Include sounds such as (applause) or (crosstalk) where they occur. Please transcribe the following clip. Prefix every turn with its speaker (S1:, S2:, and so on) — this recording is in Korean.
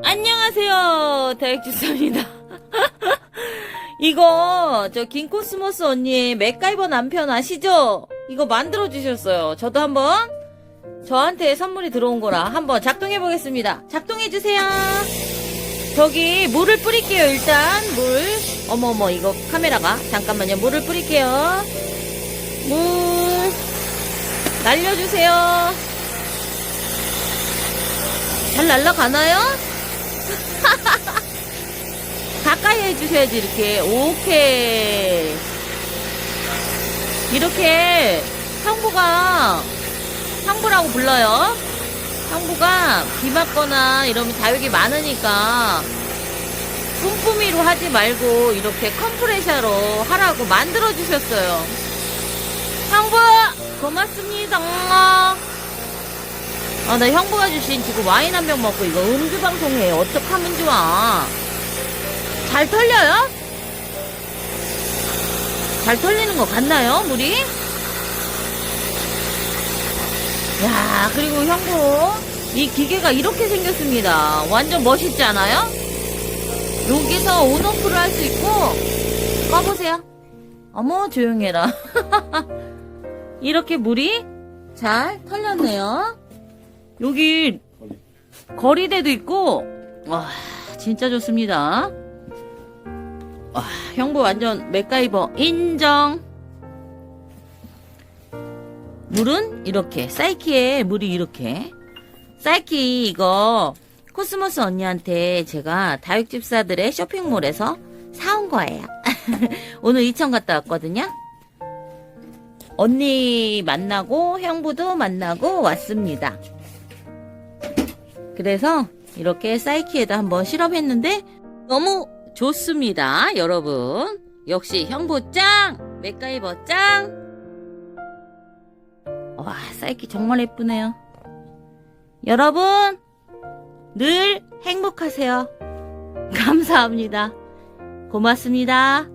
S1: 안녕하세요. 다육주사입니다. (laughs) 이거 저 김코스모스 언니 맥가이버 남편 아시죠? 이거 만들어 주셨어요. 저도 한번 저한테 선물이 들어온 거라 한번 작동해 보겠습니다. 작동해 주세요. 저기 물을 뿌릴게요. 일단 물. 어머어머 이거 카메라가 잠깐만요. 물을 뿌릴게요. 물 날려주세요. 잘 날라가나요? 가까이 해주셔야지 이렇게 오케이 이렇게 형부가 형부라고 불러요 형부가 비 맞거나 이러면 다육이 많으니까 뿜뿜이로 하지 말고 이렇게 컴프레셔로 하라고 만들어 주셨어요 형부 고맙습니다 아, 나 형부가 주신 지금 와인 한 병 먹고 이거 음주 방송해. 어떡하면 좋아. 잘 털려요? 잘 털리는 것 같나요, 물이? 야, 그리고 형부, 이 기계가 이렇게 생겼습니다. 완전 멋있지 않아요? 여기서 온오프를 할 수 있고, 꺼보세요. 어머, 조용해라. (laughs) 이렇게 물이 잘 털렸네요. 여기 거리대도 있고 와 진짜 좋습니다. 와 형부 완전 맥가이버 인정. 물은 이렇게 사이키에 물이 이렇게 사이키 이거 코스모스 언니한테 제가 다육집사들의 쇼핑몰에서 사온 거예요. (laughs) 오늘 이천 갔다 왔거든요. 언니 만나고 형부도 만나고 왔습니다. 그래서 이렇게 사이키에다 한번 실험했는데 너무 좋습니다, 여러분. 역시 형부 짱! 맥가이버 짱! 와, 사이키 정말 예쁘네요. 여러분, 늘 행복하세요. 감사합니다. 고맙습니다.